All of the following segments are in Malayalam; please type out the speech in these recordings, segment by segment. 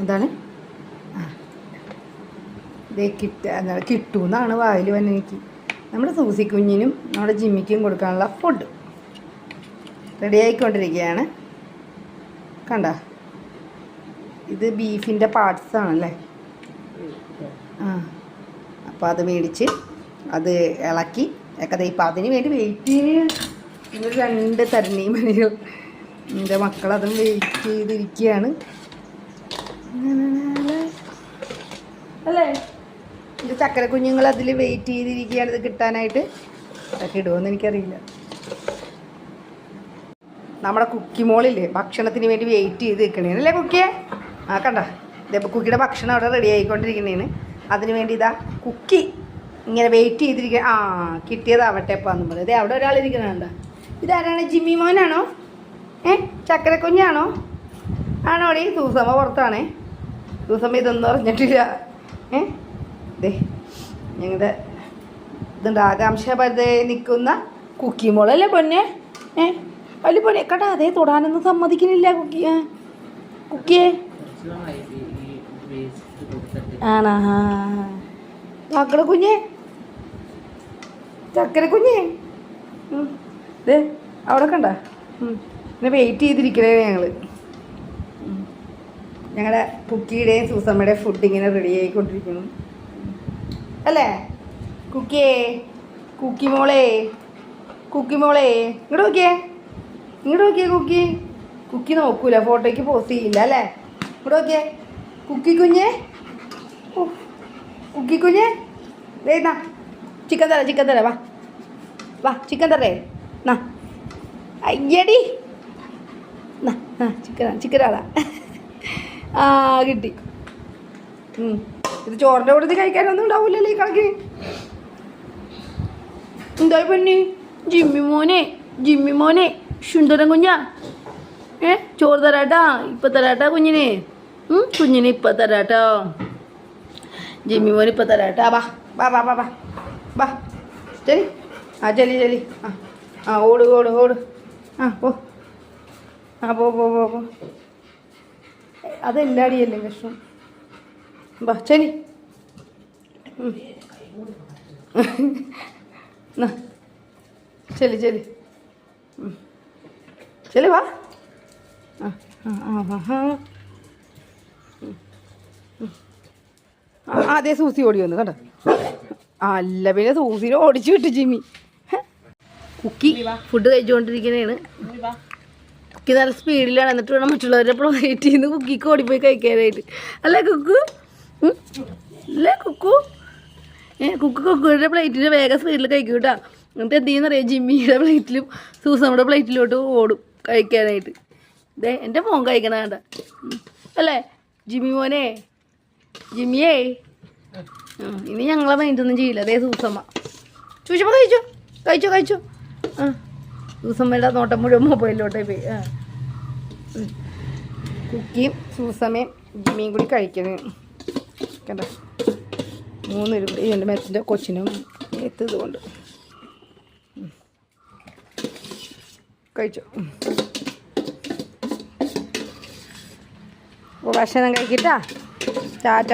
എന്താണ്? ഇതേ കിട്ട എന്താണ്? കിട്ടൂന്നാണ് വായിൽ വന്നെ എനിക്ക്. നമ്മുടെ സൂസി കുഞ്ഞിനും നമ്മുടെ ജിമ്മിക്കും കൊടുക്കാനുള്ള ഫുഡ് റെഡി ആയിക്കൊണ്ടിരിക്കുകയാണ്. കണ്ട? ഇത് ബീഫിന്റെ പാർട്സ് ആണല്ലേ? ആ. അപ്പോൾ അത് മേടിച്ച് അത് ഇളക്കി. ഒക്കെ ഇപ്പം അതിന് വേണ്ടി വെയിറ്റ് രണ്ട് തരണി മണികൾ എന്റെ മക്കളതും വെയിറ്റ് ചെയ്തിരിക്കുകയാണ്. അല്ലേ? എന്റെ ചക്കര കുഞ്ഞുങ്ങൾ അതിൽ വെയിറ്റ് ചെയ്തിരിക്കുകയാണ്. ഇത് കിട്ടാനായിട്ട് അതൊക്കെ ഇടുമെന്ന് എനിക്കറിയില്ല. നമ്മുടെ കുക്കി മോളില്ലേ ഭക്ഷണത്തിന് വേണ്ടി വെയിറ്റ് ചെയ്ത് നിൽക്കണേന് അല്ലേ കുക്കിയെ? ആ കണ്ട? ഇതേപ്പോൾ കുക്കിയുടെ ഭക്ഷണം അവിടെ റെഡി ആയിക്കൊണ്ടിരിക്കണേന് അതിന് വേണ്ടി ഇതാ കുക്കി ഇങ്ങനെ വെയിറ്റ് ചെയ്തിരിക്കുക ആ കിട്ടിയതാവട്ടെ ഇപ്പം നമ്മൾ ഇതേ അവിടെ ഒരാൾ ഇരിക്കണുണ്ട ഇതാരാണ്? ജിമ്മി മോനാണോ? ഏ ചക്കരക്കുഞ്ഞാണോ? ആണോ ഈ സൂസമ്മ പുറത്താണേ. സൂസമ്മ ഇതൊന്നും അറിഞ്ഞിട്ടില്ല. ഏ ദേ ഞങ്ങളുടെ ഇതുണ്ട്. ആകാംക്ഷ പരിധി നിൽക്കുന്ന കുക്കി മോളല്ലേ പൊന്നെ? ഏ അല്ല പൊന്നെ. കേട്ടാ അതേ തൊടാനൊന്നും സമ്മതിക്കുന്നില്ല കുക്കി കുക്കിയെ. ആണാ ചക്കര കുഞ്ഞേ ചക്കര കുഞ്ഞേ. ദേ അവിടെ കണ്ട. പിന്നെ വെയിറ്റ് ചെയ്തിരിക്കണേ ഞങ്ങൾ ഞങ്ങളുടെ കുക്കിയുടെയും സൂസമ്മയുടെയും ഫുഡ് ഇങ്ങനെ റെഡി ആയിക്കൊണ്ടിരിക്കുന്നു. അല്ലേ? കുക്കിയേ കുക്കി മോളെ കുക്കി മോളെ ഇങ്ങോട്ട് നോക്കിയേ. ഇങ്ങോട്ട് നോക്കിയേ കുക്കി. കുക്കി നോക്കൂല ഫോട്ടോയ്ക്ക് പോസ്റ്റ് ചെയ്യില്ല അല്ലേ? ഇങ്ങോട്ട് നോക്കിയേ. കുക്കി കുഞ്ഞേ. കുക്കി കുഞ്ഞേ. എന്നാ ചിക്കൻ തരാം ചിക്കൻ തരാം വാ. വാ ചിക്കൻ തരേ. നാ. അയ്യടി. ചിക്കനാ ചിക്കനാടാ. ആ കിട്ടി. ഇത് ചോറിന്റെ കൂടെ കഴിക്കാനൊന്നും ഉണ്ടാവില്ലല്ലോ ഈ കണക്ക് എന്താ പെണ്ണി? ജിമ്മി മോനെ ജിമ്മി മോനെ ശുണ്ടരം കുഞ്ഞാ. ഏ ചോറ് തരാട്ടാ ഇപ്പൊ തരാട്ടാ കുഞ്ഞിനെ. കുഞ്ഞിനെ ഇപ്പൊ തരാട്ടോ. ജിമ്മി മോൻ ഇപ്പൊ തരാട്ടാ. വാ വാ വാ വാ വാ. വാ. ആ ചെലി ചെലി. ആ ആ ഓട് ഓട് ഓട്. ആ പോ. ആ പോ പോ പോ പോ. അതെല്ലാടിയല്ലേ വിഷം? വാ ചെലി ചെലി ചെലി ഉം. വാ. ആ അതേ സൂസി ഓടി വന്നു കണ്ടോ? അല്ല പിന്നെ സൂസിനെ ഓടിച്ചു വിട്ടു ജിമ്മി. കുക്കി ഫുഡ് കഴിച്ചുകൊണ്ടിരിക്കുന്നതാണ് കുക്കി നല്ല സ്പീഡിലാണ് എന്നിട്ട് വേണം മറ്റുള്ളവരെ വെയിറ്റ് ചെയ്യുന്ന കുക്കിക്ക് ഓടിപ്പോയി കഴിക്കാനായിട്ട്. അല്ലേ കുക്കു? അല്ലേ കുക്കു? ഏ കുക്ക് കുക്കുയുടെ പ്ലേറ്റിൽ വേഗം സ്പീഡിൽ കഴിക്കും കേട്ടോ എന്നിട്ട് എന്ത് ചെയ്യുന്നറിയാം? ജിമ്മിയുടെ പ്ലേറ്റിലും സൂസമ്മയുടെ പ്ലേറ്റിലോട്ട് ഓടും കഴിക്കാനായിട്ട്. ദേ എന്റെ മോൻ കഴിക്കണ വേണ്ട അല്ലേ? ജിമ്മി മോനെ. ജിമ്മിയേ. ഇനി ഞങ്ങളെ മൈൻഡൊന്നും ചെയ്യില്ല. അതേ സൂസമ്മ. ചൂച്ചമ്മ കഴിച്ചോ? കഴിച്ചോ കഴിച്ചോ? ആ. സൂസമ്മയുടെ നോട്ടം മുഴുവൻ മൊബൈലിലോട്ടേ പോയി. കുക്കിയും സൂസമ്മയും ജിമ്മിയും കൂടി കഴിക്കുന്നത് കണ്ടോ? മൂന്ന് രൂപ എന്റെ മെച്ചിന്റെ കൊച്ചിനും എത്തത് കൊണ്ട്. കഴിച്ചു? ഭക്ഷണം കഴിക്കിട്ടാ? ടാറ്റ.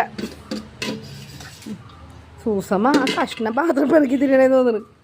സൂസമ്മ ആ കഷ്ണം പാത്രം പെറുക്കി തിരിയണേന്ന് തോന്നുന്നു